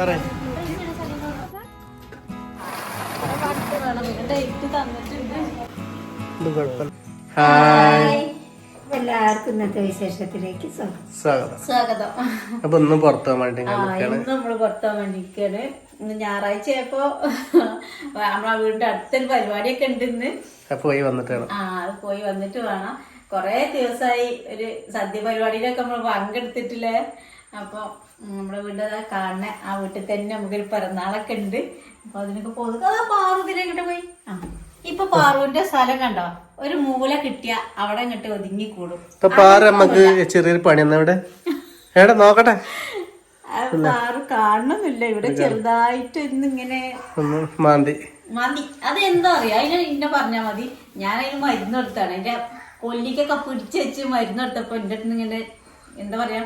പറ ഇത് കുഴപ്പമില്ല ഹായ്. എല്ലാവർക്കും ഇന്നത്തെ വിശേഷത്തിലേക്ക് സ്വാഗതം. സ്വാഗതം. അപ്പൊ ഇന്ന് പുറത്തു പോകാൻ വേണ്ടി നമ്മൾ പുറത്താൻ വേണ്ടിയിരിക്കാണ് ഇന്ന് ഞായറാഴ്ച ആയപ്പോ നമ്മളെ വീടിന്റെ അടുത്തൊരു പരിപാടിയൊക്കെ ഉണ്ട് ഇന്ന്. പോയി വന്നിട്ട് ആ അത് പോയി വന്നിട്ട് വേണം. കൊറേ ദിവസമായി ഒരു സദ്യ പരിപാടിയിലൊക്കെ നമ്മൾ പങ്കെടുത്തിട്ടില്ലേ? അപ്പൊ നമ്മുടെ വീട്ടിൽ അതാ കാണണ ആ വീട്ടിൽ തന്നെ നമുക്കൊരു പിറന്നാളൊക്കെ ഉണ്ട്. അപ്പൊ അതിനൊക്കെ പോകുന്നത് അതാ പാറു ഇതിനെ ഇങ്ങോട്ട് പോയി? ആ. ഇപ്പൊ പാറുവിന്റെ സ്ഥലം കണ്ടോ? ഒരു മൂല കിട്ടിയ അവിടെ ഇങ്ങോട്ട് ഒതുങ്ങി കൂടും പാറ നമുക്ക് ചെറിയൊരു പണി എന്നാ ഇവിടെ? എവിടെ? നോക്കട്ടെ. പാറു കാണണമെന്നില്ല ഇവിടെ ചെറുതായിട്ട് ഇന്നിങ്ങനെ മാന്തി. മതി അത് എന്താ അറിയാ? അതിന് ഇന്നെ പറഞ്ഞാ മതി. ഞാൻ അതിന് മരുന്ന് കൊടുത്താണ്. എന്റെ കൊല്ലിക്കൊക്കെ പിടിച്ച് വെച്ച് മരുന്ന് കൊടുത്തപ്പോ എന്റെ അടുത്ത് ഇങ്ങനെ എന്താ പറയാ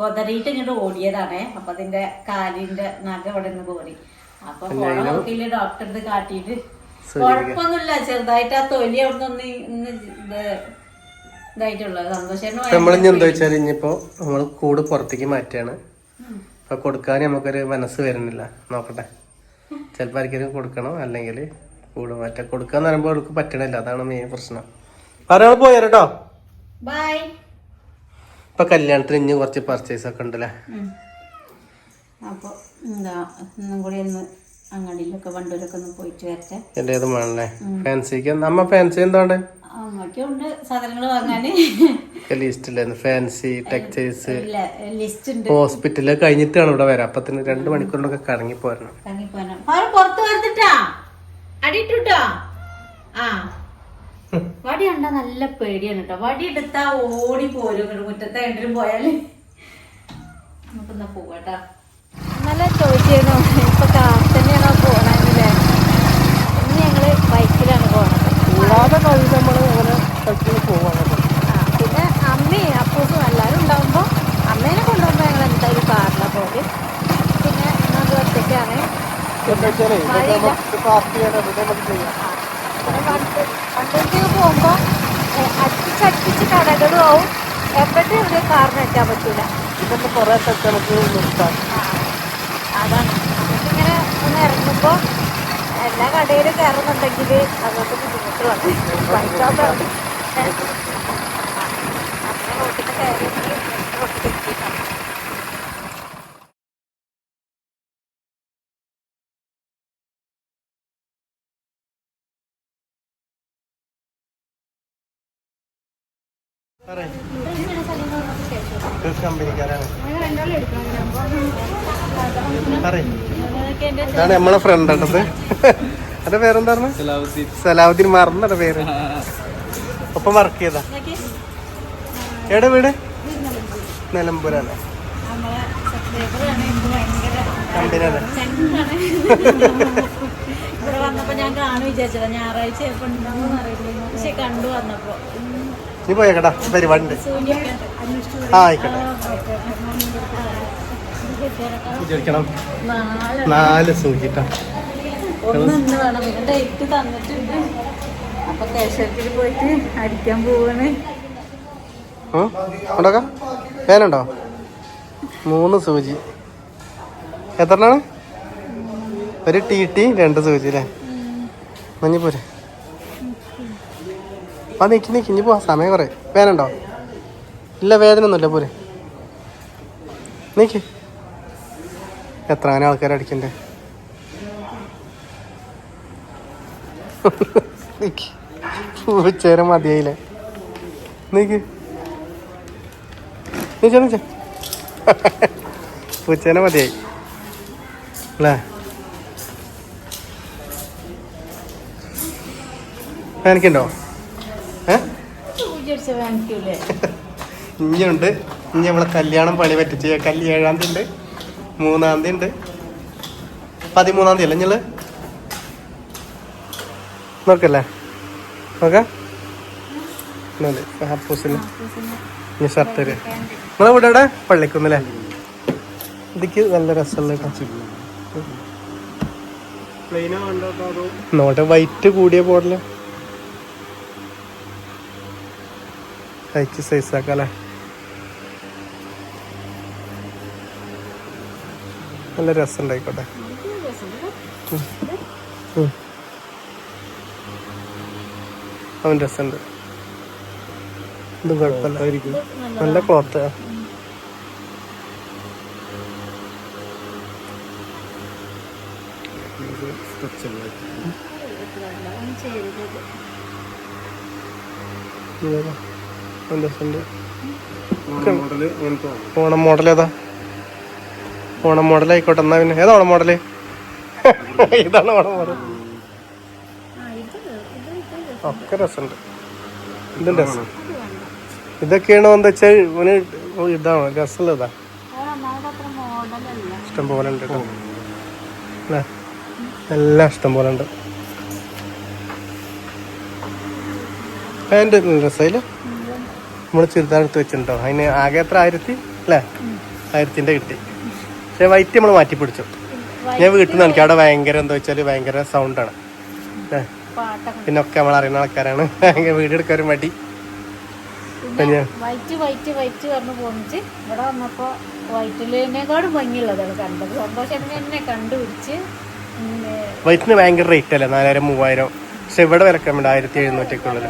കൊതറിയിട്ട് ഇങ്ങോട്ട് ഓടിയതാണേ. അപ്പൊ അതിന്റെ കാലിന്റെ നഖ ഇവിടെ നിന്ന് കോറി അപ്പൊ പോണ നോക്കിയില്ല ഇത് കാട്ടിട്ട് കാട്ടിയിട്ട് കുഴപ്പമൊന്നുമില്ല ചെറുതായിട്ട് ആ തൊലി അവിടെ നിന്ന് ഇന്ന് ഇത് ഇതായിട്ടുള്ളത്. സന്തോഷം നമ്മളിഞ്ഞി എന്താ വെച്ചാൽ ഇനിയിപ്പോ നമ്മൾ കൂട് പുറത്തേക്ക് മാറ്റാണ്. അപ്പൊ കൊടുക്കാൻ നമുക്കൊരു മനസ്സ് വരുന്നില്ല. നോക്കട്ടെ. ചിലപ്പോ ആർക്കെങ്കിലും കൊടുക്കണം? അല്ലെങ്കിൽ കൂട് മാറ്റാം കൊടുക്കാന്ന് പറയുമ്പോൾ അവർക്ക് പറ്റണില്ല. അതാണ് മെയിൻ പ്രശ്നം. പറയാൻ പോയാ കേട്ടോ ബൈ ഇപ്പൊ കല്യാണത്തിന് ഇനി കുറച്ച് പർച്ചേസ് ഒക്കെ ഉണ്ടല്ലേ? അപ്പൊ എന്താ ഒന്നും കൂടി ഒന്ന് അങ്ങടിയിലൊക്കെ വണ്ടൂരൊക്കെ ഒന്ന് പോയിട്ട് വരട്ടെ. എന്റെ ഏത് വേണല്ലേ ഫാൻസിക്ക് നമ്മ ഫാൻസി എന്താണ് അമ്മയ്ക്കുണ്ട് സാധനങ്ങൾ വാങ്ങാന്. ലിസ്റ്റില്ലായിരുന്നു ഫാൻസി ടെക്സ്റ്റൈൽസ് ലിസ്റ്റ് ഉണ്ട്. ഹോസ്പിറ്റലിൽ കഴിഞ്ഞിട്ടാണ് ഇവിടെ വരാം. അപ്പത്തിന് രണ്ട് മണിക്കൂറിനൊക്കെ കറങ്ങി പോരണം. പാറ പുറത്ത് വരുത്തിട്ടാ? അടിയിട്ടുട്ടോ ആ. വടി കണ്ടാ നല്ല പേടിയാണ് കേട്ടോ വടി എടുത്താ ഓടി പോരും. മുറ്റത്തെ കണ്ടിരും പോയാൽ. നമുക്കെന്നാ പോവാട്ടാ നല്ല ചോദിച്ചിരുന്നു ഇപ്പൊ കാർ തന്നെയാണോ പോണെന്നില്ലേ? ഇന്ന് ഞങ്ങൾ ബൈക്കിലാണ് പോണത്. കൂടാതെ നമ്മൾ അങ്ങനെ പോവാണ്. പിന്നെ അമ്മയും അപ്പൂസും എല്ലാവരും ഉണ്ടാവുമ്പോൾ അമ്മേനെ കൊണ്ടുപോകുമ്പോൾ ഞങ്ങൾ എന്തായാലും കാറിലാണ് പോകൽ പിന്നെ ഞങ്ങൾ ഒറ്റയ്ക്കാണ്. നമുക്ക് ചെയ്യാം. വണ്ടിക്ക് പോകുമ്പോൾ അടുപ്പിച്ചടുപ്പിച്ച് കടകളും ആവും എവിടെ ഒരു കാറിന് എത്താൻ പറ്റൂല ഇതൊക്കെ കുറേ സ്ഥലത്ത് നമുക്ക് നിർത്താം അതാണ് ഇങ്ങനെ ഒന്ന് ഇറങ്ങുമ്പോൾ എല്ലാ കടയിലും കയറുന്നുണ്ടെങ്കിൽ അതുകൊണ്ട് ബുദ്ധിമുട്ട് വന്നു ബൈക്കാകുമ്പോൾ അങ്ങനെ റോട്ടിൽ കയറി റോട്ടിൽ എത്തിയിട്ടാണ് ഇതാണ് നമ്മളെ ഫ്രണ്ട് ഉണ്ടത് അന്റെ പേരെന്താണ്? സലാവുദ്ദീൻ. മറന്നട പേര്. ഒപ്പം വർക്ക് ചെയ്താ. എവിടെ വീട്? ഇവിടെ വന്നപ്പോ ഞാൻ കാണു വിചാരിച്ചതാ. ഞായറാഴ്ച പക്ഷെ കണ്ടു വന്നപ്പോ. നീ പോയേക്കട്ടാ സൂര്യൊക്കെ ആ ആയിക്കോട്ടെ. വിചാരിക്കണം. നാല് സൂചിട്ട. ഉണ്ടോക്കാം പേനുണ്ടോ മൂന്ന് സൂചി. എത്രണ്ണാണ്? ഒരു ടി ടി രണ്ട് സൂചി അല്ലേ? മഞ്ഞ പോരെ. ആ നീക്കി നീക്കി ഇനി പോവാ സമയം കുറേ. വേനണ്ടോ ഇല്ല വേദന ഒന്നുമില്ല പോരെ. നീക്കി. എത്ര അങ്ങനെ ആൾക്കാർ അടിക്കണ്ടേ ഉച്ചേരം മതിയായില്ലേ? നീക്ക്. നീച്ച നീച്ച പൂച്ചേനെ മതിയായി. അല്ലേ? എനിക്കുണ്ടോ? ഇനിയുണ്ട്. ഇനി നമ്മളെ കല്യാണം പണി പറ്റിച്ച് കല്ല് ഏഴാം തീയതി ഉണ്ട് മൂന്നാം തീയതി ഉണ്ട്. പതിമൂന്നാം തീയതി അല്ലേ ഞങ്ങൾ നോക്കല്ലേ? നോക്കാം. ഹപ്പൂസിന്. ഇനി ഷർട്ട് തരാം നിങ്ങളെ വീട് എവിടെ? പള്ളിക്കുന്നല്ലേ? ഇതിക്ക് നല്ല രസമുള്ള നോട്ടെ വൈറ്റ് കൂടിയ പോടൽ തയ്ച്ച് സൈസ് ആക്കാല്ലേ നല്ല രസമുണ്ടായിക്കോട്ടെ. അവൻ രസമുണ്ട്. ഇതും കുഴപ്പമില്ല. നല്ല ക്ലോത്ത്. രസമുണ്ട് ഓണം മോഡൽ ഏതാ? ഓണം മോഡൽ ആയിക്കോട്ടെ എന്നാ പിന്നെ. ഏതാ ഓണം മോഡൽ ഇതാണ് ഓണം മോഡൽ ഒക്കെ രസമുണ്ട്. ഇതും രസം. ഇതൊക്കെയാണ് എന്താ വെച്ചാൽ ഇവന് ഇതാണ് രസമുള്ളതാ. ഇഷ്ടം പോലെ ഉണ്ട് കേട്ടോ. അല്ലേ? എല്ലാം ഇഷ്ടം പോലെ ഉണ്ട്. പാന്റ് രസമില്ല നമ്മൾ ചുരിദാർ എടുത്ത് വെച്ചിട്ടുണ്ടോ? അതിന് ആകെ എത്ര? ആയിരത്തി? അല്ലേ? ആയിരത്തിന്റെ കിട്ടി. പക്ഷേ വൈറ്റ് നമ്മൾ മാറ്റി പിടിച്ചു. ഞാൻ വീട്ടിൽ നിന്ന് എനിക്ക് അവിടെ ഭയങ്കര എന്താ വെച്ചാൽ ഭയങ്കര സൗണ്ടാണ് ഏ പാട്ടൊക്കെ. പിന്നെ ഒക്കെ നമ്മൾ അറിയുന്ന ആൾക്കാരാണ്. വീട് എടുക്കാനും എടുക്കാൻ ഒരു മടി വൈറ്റ് വൈറ്റ് വൈറ്റ് പറഞ്ഞു പോന്നിട്ട് ഇവിടെ വന്നപ്പോ വൈറ്റിലേനേക്കാളും ഭംഗിയുള്ളതാണ് കണ്ടത്. സന്തോഷം എന്നെ കണ്ടുപിടിച്ച് ഇങ്ങനെ വൈറ്റിന് ഭയങ്കര റേറ്റ് അല്ലേ? നാലായിരം മൂവായിരം. പക്ഷെ ഇവിടെ വില കമ്മിണ്ട് ആയിരത്തി എഴുന്നൂറ്റൊക്കെ ഉള്ളത്.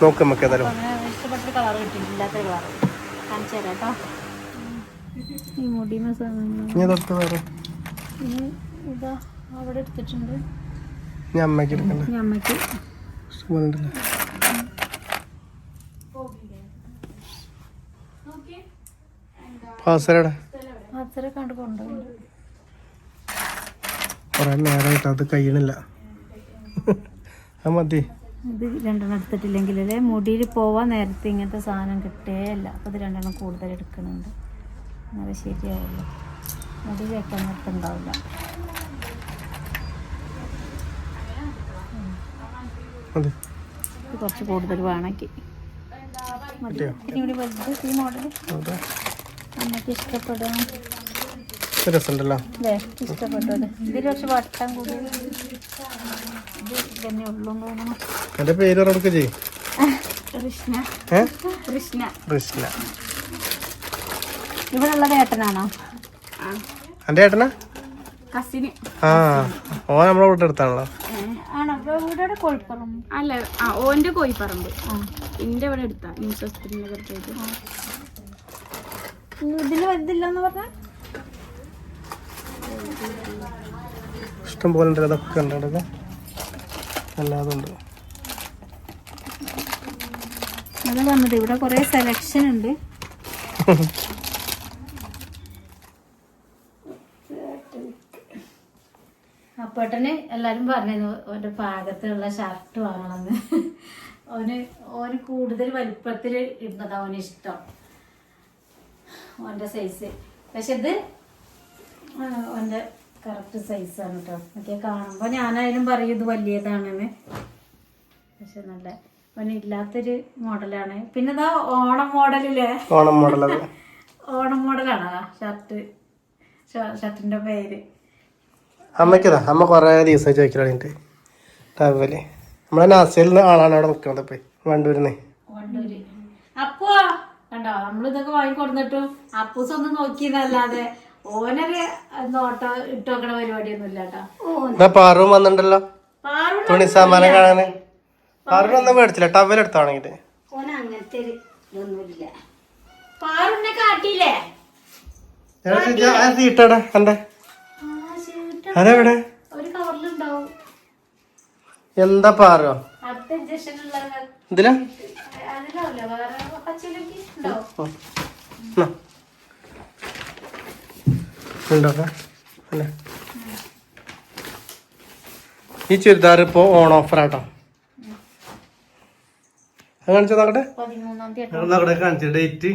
നോക്ക് നമുക്ക് ഏതായാലും ഇഷ്ടപ്പെട്ട കളർ കിട്ടിയിട്ടില്ലാത്ത കളർ കാണിച്ചു തരാം കേട്ടോ ഈ മുടി മസാല ഇനി തൊട്ട് വേറെ. ഇതാ അവിടെ എടുത്തിട്ടുണ്ട്. ഞാൻ അമ്മയ്ക്ക് എടുക്കണ്ട? ഇനി അമ്മയ്ക്ക്. ഇഷ്ടംപോലെ ഉണ്ടല്ലോ പാസരടെ അത്ര കണ്ട് കൊണ്ടുപോയി. കുറെ നേരമായിട്ട് അത് കഴിയണില്ല. ആ മതി. ഇത് രണ്ടെണ്ണം എടുത്തിട്ടില്ലെങ്കിൽ അല്ലേ മുടിയിൽ പോവാൻ നേരത്തെ ഇങ്ങനത്തെ സാധനം കിട്ടേയില്ല. അപ്പോൾ ഇത് രണ്ടെണ്ണം കൂടുതൽ എടുക്കുന്നുണ്ട്. എന്നാലേ ശരിയാവുള്ളൂ. മുടി വെക്കാൻ നിർത്തുണ്ടാവില്ല ഇത് കുറച്ച് കൂടുതൽ വേണമെങ്കിൽ. മതി? ഇനി ഇവിടെ വലുത് ഈ മോഡൽ അതെ. അമ്മയ്ക്ക് ഇഷ്ടപ്പെടും. രസമുണ്ടല്ലോ. എന്റെ കുറച്ച് പേര് ചെയ്യും കൃഷ്ണ. കൃഷ്ണ. ഉള്ളത് ഏട്ടനാണോ? എന്റെ ഏട്ടനാ? കസിന്. ആ ഓ നമ്മളെ വീട്ടിൽ അടുത്താണല്ലോ. അല്ല ആ ഓന്റെ കോഴിപ്പറമ്പ്. എന്റെ ഇവിടെ എടുത്താ ന്യൂസ് ഹോസ്പിറ്റലിന്റെ കുറച്ചായിട്ട് ഇതിൽ വലുതില്ലെന്ന് പറഞ്ഞ? ഇഷ്ടം പോലെ ഉണ്ട്. അതൊക്കെ ഉണ്ട് അവിടെ അല്ലാതെ ഉണ്ട്. അത് വന്നത് ഇവിടെ കുറേ സെലക്ഷൻ ഉണ്ട്. അപ്പേട്ടന് എല്ലാരും പറഞ്ഞിരുന്നു ഓന്റെ പാകത്തിലുള്ള ഷർട്ട് വാങ്ങണമെന്ന്. ഓന് ഓന് കൂടുതൽ വലുപ്പത്തിൽ ഇടുന്നതാ ഓന് ഇഷ്ടം. ഓന്റെ സൈസ് പക്ഷെ ഇത് ഓന്റെ കറക്റ്റ് സൈസാണ് കേട്ടോ ഓക്കെ കാണുമ്പോൾ ഞാനായാലും പറയും ഇത് വലിയതാണെന്ന്. പക്ഷെ നല്ല അവന് ഇല്ലാത്തൊരു മോഡലാണ്. പിന്നെ ഇതാ ഓണം മോഡലില്ലേ? ഓണം മോഡൽ ഓണം മോഡലാണ് ഷർട്ട് ഷർട്ടിന്റെ പേര്. അമ്മയ്ക്കതാ അമ്മ കുറേ ദിവസം ചോദിക്കലാണ് നമ്മളെ നാസയിൽ നിന്ന് ആളാണ് അവിടെ നിൽക്കുന്നത് പോയി വണ്ടൂരിന്ന്. വണ്ടൂര്. അപ്പോ കണ്ടോ? നമ്മളിതൊക്കെ വാങ്ങിക്കൊടുന്നിട്ടും അപ്പൂസ് ഒന്നും നോക്കിയതല്ലാതെ ഓനൊരു നോട്ടം ഇട്ട് വെക്കണ പരിപാടിയൊന്നും ഇല്ല കേട്ടോ എന്നാ പാറും വന്നിട്ടുണ്ടല്ലോ? തുണി സാമാനം കാണാന്? പാറുവിന് ഒന്നും മേടിച്ചില്ല ടവൽ എടുത്താണെങ്കിൽ ഓന അങ്ങനത്തെ ഒരു ഇതൊന്നുമില്ല പാറുന്നെ കാട്ടിയില്ലേ? തീട്ടടാ കണ്ടേ. അതെവിടെ? എന്താ പാറോ? ഇതിലാ? എന്നാ. അല്ലേ? ഈ ചുരിദാർ ഇപ്പോ ഓൺ ഓഫർ ആട്ടോ. അത് കാണിച്ചോ നോക്കട്ടെ നോക്കട്ടെ കാണിച്ചു ഡേറ്റ്.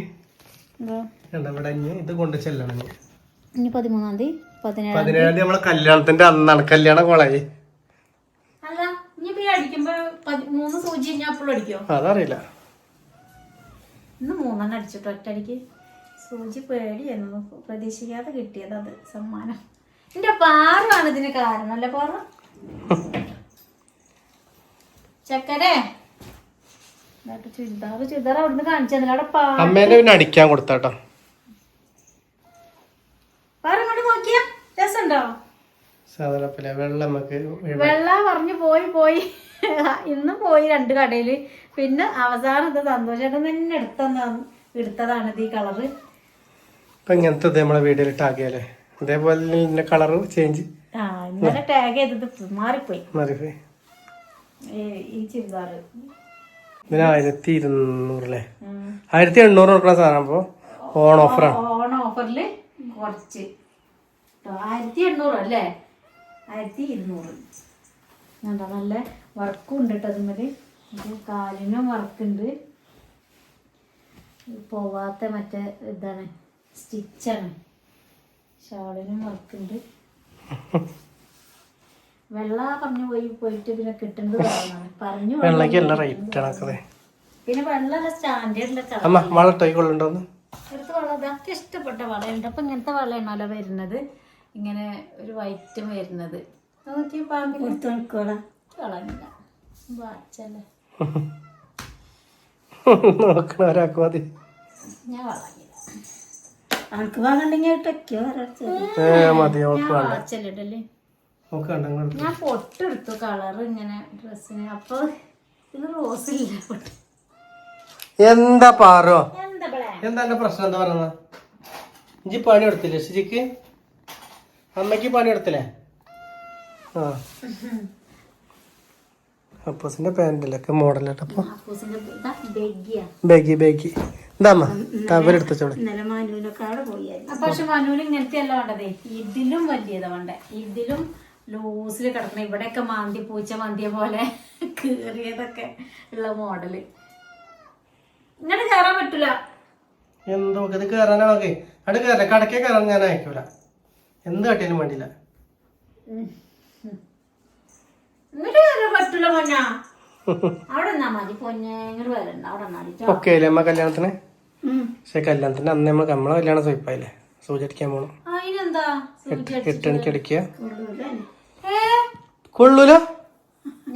ഇവിടെ ഇത് കൊണ്ട് ചെല്ലണം ഇനി. ഇനി പതിമൂന്നാം തീയതി പതിനേഴാം തീയതി. നമ്മളെ കല്യാണത്തിന്റെ അന്നാണ്. കല്യാണം കോളായി. അടിക്കോ അതറിയില്ല. ഇന്ന് മൂന്നെണ്ണം അടിച്ചിട്ട് ഒറ്റടിക്ക് സൂചി പേടിയായിരുന്നു പ്രതീക്ഷിക്കാതെ കിട്ടിയത് അത് സമ്മാനം. എന്റെ പാറാണ് ഇതിന് കാരണം അല്ലേ പാറ ചക്കരെ. ചുരിദാർ ചുരിദാർ അവിടുന്ന് കാണിച്ചു തന്നില്ല. അവിടെ പാ അമ്മേന്റെ പിന്നെ അടിക്കാൻ കൊടുത്താട്ടോ. കണ്ടോ സാധാരണ വെള്ളം നമുക്ക് വെള്ള പറഞ്ഞു പോയി പോയി. ഇന്നും പോയി രണ്ട് കടയിൽ. പിന്നെ അവസാനം ഇത് സന്തോഷേട്ടൻ തന്നെ എടുത്തതാണ് എടുത്തതാണ് ഈ കളറ്. ഇപ്പൊ ഇങ്ങനത്തെ നമ്മളെ വീഡിയോയിൽ ടാഗ് ചെയ്യാലേ അതേപോലെ ഇതിന്റെ കളറ് ചേഞ്ച് ഇന്നലെ ടാഗ് ചെയ്തത് മാറിപ്പോയി. മാറിപ്പോയി. ഈ- ഈ ചുരിദാറ് ഇതിന് ആയിരത്തി ഇരുന്നൂറല്ലേ ആയിരത്തി എണ്ണൂറ് കൊടുക്കുന്ന സാധനം അപ്പൊ ഓൺ ഓഫറാണ് ഓൺ ഓഫറിൽ കുറച്ച്. ആയിരത്തി എണ്ണൂറ് അല്ലേ? ആയിരത്തി ഇരുന്നൂറ് നല്ല വർക്കും ഉണ്ട് കേട്ടോ അതുമതി ഇത് കാലിനും വർക്കുണ്ട് പോവാത്ത മറ്റേ ഇതാണ്. സ്റ്റിച്ചാണ് ഷാളിനും വർക്കുണ്ട്. വെള്ള പറഞ്ഞു പോയി പോയിട്ട് പിന്നെ കിട്ടുന്നത് പറഞ്ഞു. വെള്ളക്ക് എല്ലാം റേറ്റ് ആണ് പിന്നെ വെള്ളമല്ല സ്റ്റാൻഡേർഡിലൊക്കെ എടുത്ത് അമ്മ വള ഇതൊക്കെ ഇഷ്ടപ്പെട്ട വളയുണ്ട്. അപ്പൊ ഇങ്ങനത്തെ വളയാണല്ലോ വരുന്നത്. ഇങ്ങനെ ഒരു വൈറ്റും വരുന്നത്. നോക്കിയ പാമ്പിന്. കളഞ്ഞില്ല വാച്ചല്ലേ. നോക്കണ ഞാൻ വളഞ്ഞില്ല. ആൾക്ക് വാങ്ങണ്ടെങ്കിൽ ടെക്കോ മതി ഇങ്ങോട്ട് ഞാൻ പൊട്ടെടുത്തു കളർ ഇങ്ങനെ ഡ്രസ്സിന് അപ്പൊ ഇത് റോസ് ഇല്ല. എന്താ പാറോ? എന്താ എന്റെ പ്രശ്നം? എന്താ പറയുന്നത് ഇഞ്ചി പണി എടുത്തില്ലേ ശരിക്ക് അമ്മയ്ക്ക് പണി എടുത്തില്ലേ ആ. അപ്പൂസിന്റെ പാന്റിലൊക്കെ മോഡലായിട്ടപ്പോ അപ്പൂസിന്റെ ഇതാ ബെഗിയാ ബേഗി ബേഗി എന്താ അമ്മ തവരെടുത്തോളെ ഇന്നലെ മാനൂനൊക്കെ പോയായിരുന്നു. പക്ഷെ മാനൂന് ഇങ്ങനത്തെ അല്ല വേണ്ടതേ. ഇതിലും വലിയതാ വേണ്ടേ. ഇതിലും ലൂസിൽ കിടക്കണം ഇവിടെയൊക്കെ മാന്തി പൂച്ച മാന്തിയ പോലെ കീറിയതൊക്കെ ഉള്ള മോഡൽ. ഇങ്ങനെ കയറാൻ പറ്റൂല. എന്തോ ഇത് കയറാനാണോക്കെ അവിടെ കയറില്ല കടക്കേ കയറാൻ ഞാൻ അയക്കൂല. എന്ത് കാട്ടിയാലും വേണ്ടില്ല ഇങ്ങോട്ട് കയറാൻ പറ്റൂല പൊന്ന. അവിടെ നിന്നാ മതി. പൊന്നെ ഇങ്ങോട്ട് വരണ്ട. അവിടെ നിന്നാ അമ്മ കല്യാണത്തിന്? പക്ഷെ കല്യാണത്തിന്റെ അന്ന് നമ്മൾ നമ്മളെ കല്യാണം സ്വയിപ്പായില്ലേ സൂചി അടിക്കാൻ പോണം. അതിനെന്താ എട്ട് മണിക്ക് അടിക്കുക കൊള്ളൂല?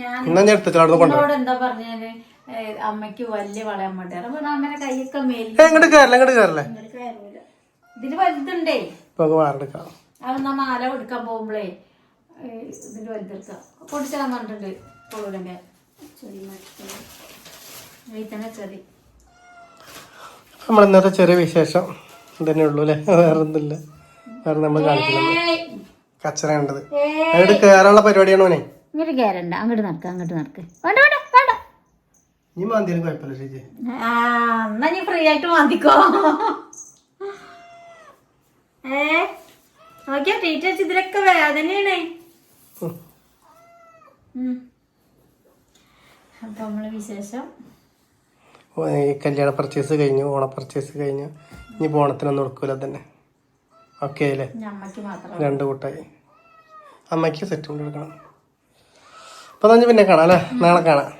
ഞാൻ എന്നാ ഞാൻ എടുത്തിട്ട് അവിടെ കൊണ്ടുപോകും അമ്മയ്ക്ക് വലിയ വളയാൻ അപ്പൊ അമ്മേനെ കൈയൊക്കെ മേലി. ഇങ്ങോട്ട് കയറില്ല ഇങ്ങോട്ട് കയറില്ലേ കയറൂല ഇതിൽ വലുതുണ്ടേ? ഇപ്പൊ വാറെടുക്കാം അവന്ന മാല എടുക്കാൻ പോകുമ്പോഴേ ഇതിന്റെ വലുതെടുക്കാം. പൊടിച്ചാൻ പറഞ്ഞിട്ടുണ്ട് കൊള്ളൂലമ്മേ ചെറിയ ചെറി. നമ്മൾ ഇന്നത്തെ ചെറിയ വിശേഷം ഇതന്നെ ഉള്ളൂ അല്ലേ? വേറെ ഒന്നുമില്ല വേറെ നമ്മൾ കാണിക്കുന്നത് കച്ചറ കണ്ടത്. അങ്ങോട്ട് കയറാനുള്ള പരിപാടിയാണോ മോനെ? ഇങ്ങോട്ട് കയറണ്ട അങ്ങോട്ട് നടക്ക അങ്ങോട്ട് നടക്ക്. വേണ്ട വേണ്ട വേണ്ട. നീ മാന്തിയാലും കുഴപ്പമില്ല ചേച്ചി. ആ എന്നാ നീ ഫ്രീ ആയിട്ട് മാന്തിക്കോ. ഏ? നോക്കിയാ ടീച്ചേഴ്സ് ഇതിലൊക്കെ വേദനയാണ്. അപ്പൊ നമ്മൾ വിശേഷം ഈ കല്യാണ പർച്ചേസ് കഴിഞ്ഞു ഓണ പർച്ചേസ് കഴിഞ്ഞു. ഇനി ഓണത്തിനൊന്നും എടുക്കൂല തന്നെ. ഓക്കെ അല്ലേ? രണ്ട് കൂട്ടായി. അമ്മയ്ക്ക് സെറ്റ് കൊണ്ട് എടുക്കണം. അപ്പൊ തന്നെ പിന്നെ കാണാം അല്ലേ? നാളെ കാണാം.